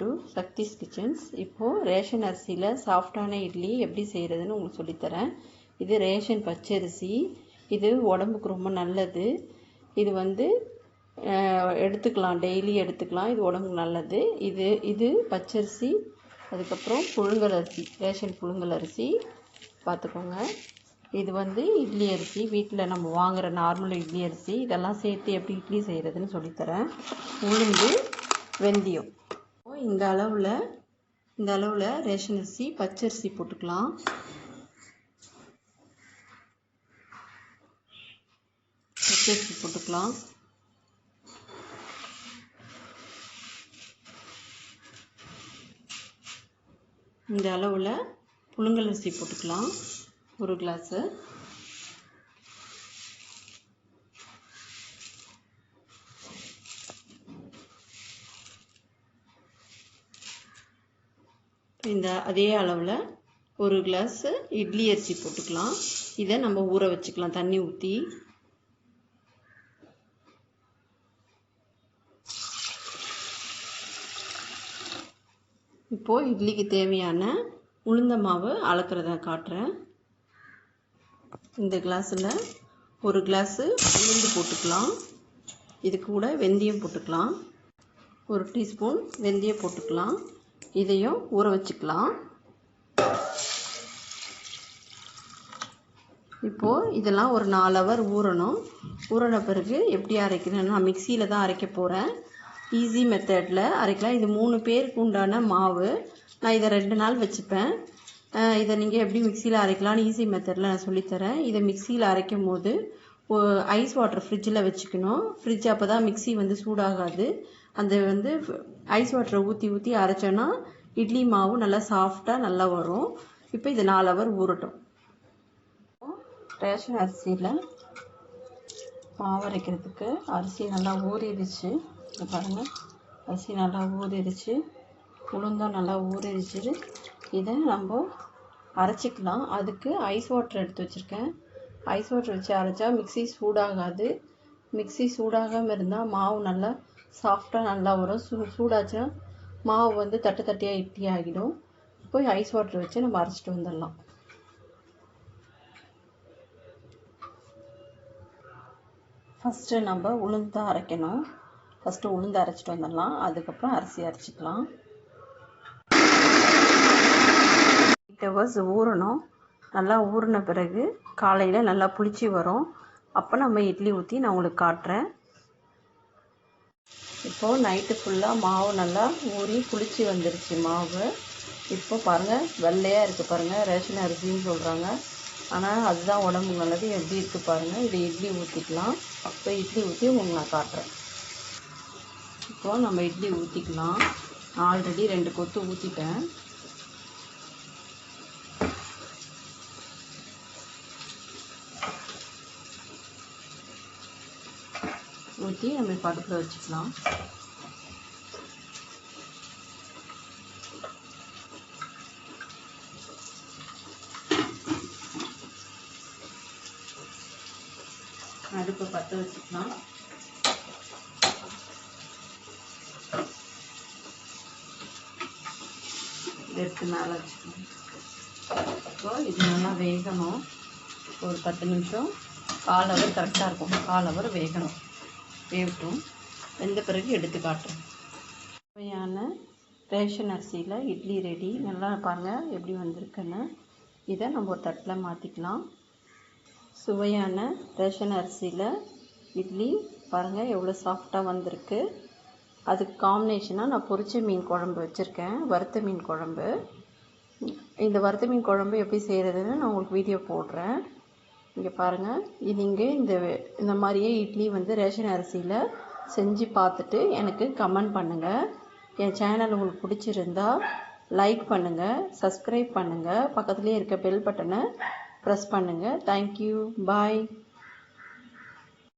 To Sakthi's kitchens இப்போது ration அரிசியில் சாஃப்டான இட்லி எப்படி செய்கிறதுன்னு உங்களுக்கு சொல்லித்தரேன். இது ரேஷன் பச்சரிசி. இது உடம்புக்கு ரொம்ப நல்லது. இது வந்து எடுத்துக்கலாம். டெய்லி எடுத்துக்கலாம். இது உடம்புக்கு நல்லது. இது இது பச்சரிசி அதுக்கப்புறம் புழுங்கல் அரிசி ரேஷன் புழுங்கல் அரிசி. பார்த்துக்கோங்க. இது வந்து இட்லி அரிசி. வீட்டில் நம்ம வாங்குகிற நார்மல் இட்லி அரிசி. இதெல்லாம் சேர்த்து எப்படி இட்லி செய்கிறதுன்னு சொல்லித்தரேன். உளுந்து வெந்தயம். இந்த அளவில் இந்த அளவில் ரேஷன் அரிசி பச்சரிசி போட்டுக்கலாம். பச்சரிசி போட்டுக்கலாம். இந்த அளவில் புழுங்கல் அரிசி போட்டுக்கலாம். ஒரு கிளாஸு இந்த அதே அளவில் ஒரு கிளாஸு இட்லி அரிசி போட்டுக்கலாம். இதை நம்ம ஊற வச்சுக்கலாம் தண்ணி ஊற்றி இப்போது இட்லிக்கு தேவையான உளுந்த மாவு அளக்கிறத காட்டுறேன். இந்த கிளாஸில் ஒரு கிளாஸு உளுந்து போட்டுக்கலாம். இது கூட வெந்தயம் போட்டுக்கலாம். ஒரு டீஸ்பூன் வெந்தயம் போட்டுக்கலாம். இதையும் ஊற வச்சுக்கலாம். இப்போது இதெல்லாம் ஒரு நாலு ஹவர் ஊறணும். ஊறின பிறகு எப்படி அரைக்கணும் நான் மிக்சியில் தான் அரைக்க போகிறேன் ஈஸி மெத்தடில் அரைக்கலாம். இது மூணு பேருக்கு உண்டான மாவு. நான் இதை ரெண்டு நாள் வச்சுப்பேன். இதை நீங்கள் எப்படி மிக்சியில் அரைக்கலாம்னு ஈஸி மெத்தடில் நான் சொல்லித்தரேன். இதை மிக்சியில் அரைக்கும் போது ஐஸ் வாட்டர் ஃப்ரிட்ஜில் வச்சுக்கணும். ஃப்ரிட்ஜ் அப்போ தான் மிக்ஸி வந்து சூடாகாது. அந்த வந்து ஐஸ் வாட்டரை ஊற்றி ஊற்றி அரைச்சோன்னா இட்லி மாவு நல்லா சாஃப்டாக நல்லா வரும். இப்போ இது நாலு ஹவர் ஊறட்டும். ரேஷன் அரிசியில் மாவு அரைக்கிறதுக்கு அரிசி நல்லா ஊறிடுச்சு. பாருங்கள் அரிசி நல்லா ஊறிடுச்சு. உளுந்தும் நல்லா ஊறிடுச்சு. இதை நம்ம அரைச்சிக்கலாம். அதுக்கு ஐஸ் வாட்டர் எடுத்து வச்சுருக்கேன். ஐஸ் வாட்டர் வச்சு அரைச்சா மிக்ஸி சூடாகாது. மிக்ஸி சூடாகாமல் இருந்தால் மாவு நல்லா சாஃப்டாக நல்லா வரும். சூ சூடாச்சுன்னா மாவு வந்து தட்டு தட்டியாக இட்லி ஆகிடும். போய் ஐஸ் வாட்டர் வச்சு நம்ம அரைச்சிட்டு வந்துடலாம். ஃபஸ்ட்டு நம்ம உளுந்து அரைக்கணும். ஃபஸ்ட்டு உளுந்து அரைச்சிட்டு வந்துடலாம். அதுக்கப்புறம் அரிசி அரைச்சிக்கலாம். இட் ஹவர்ஸ் ஊறணும். நல்லா ஊறின பிறகு காலையில் நல்லா புளிச்சு வரும். அப்போ நம்ம இட்லி ஊற்றி நான் உங்களுக்கு காட்டுறேன். இப்போது நைட்டு ஃபுல்லாக மாவு நல்லா ஊறி புளிச்சு வந்துருச்சு மாவு. இப்போ பாருங்கள் வெள்ளையாக இருக்குது பாருங்கள் ரேஷன் அரிசின்னு சொல்கிறாங்க ஆனால் அதுதான் உடம்பு நல்லது. எப்படி இருக்குது பாருங்கள் இது இட்லி ஊற்றிக்கலாம் அப்போ இட்லி ஊற்றி உங்களுக்கு நான் காட்டுறேன். இப்போது நம்ம இட்லி ஊற்றிக்கலாம் ஆல்ரெடி ரெண்டு கொத்து ஊற்றிட்டேன் ஊற்றி நம்ம இப்போ வச்சுக்கலாம். அடுப்பை பற்ற வச்சுக்கலாம். எடுத்து மேலே வச்சுக்கலாம். இப்போ இது நல்லா வேகணும். ஒரு பத்து நிமிஷம். கால் ஹவர் கரெக்டாக இருக்கும். கால் ஹவர் வேகணும். வேகட்டும் வெந்த பிறகு எடுத்து காட்டுறோம். சுவையான ரேஷன் அரிசியில் இட்லி ரெடி. நல்லா பாருங்கள் எப்படி வந்திருக்குன்னு. இதை நம்ம ஒரு தட்டில் மாற்றிக்கலாம் சுவையான ரேஷன் அரிசியில் இட்லி பாருங்கள் எவ்வளோ சாஃப்டாக வந்திருக்கு. அதுக்கு காம்பினேஷனாக நான் பொரிச்ச மீன் குழம்பு வச்சுருக்கேன் வறுத்த மீன் குழம்பு. இந்த வறுத்த மீன் குழம்பு எப்படி செய்கிறதுன்னு நான் உங்களுக்கு வீடியோ போடுறேன். இங்கே பாருங்கள் இது இங்கே இந்த இந்த மாதிரியே இட்லி வந்து ரேஷன் அரிசியில் செஞ்சு பார்த்துட்டு எனக்கு கமெண்ட் பண்ணுங்கள் என் சேனல் உங்களுக்கு பிடிச்சிருந்தா லைக் பண்ணுங்கள் சப்ஸ்கிரைப் பண்ணுங்கள் பக்கத்துலேயே இருக்க பெல் பட்டனை ப்ரெஸ் பண்ணுங்கள் தேங்க்யூ பாய்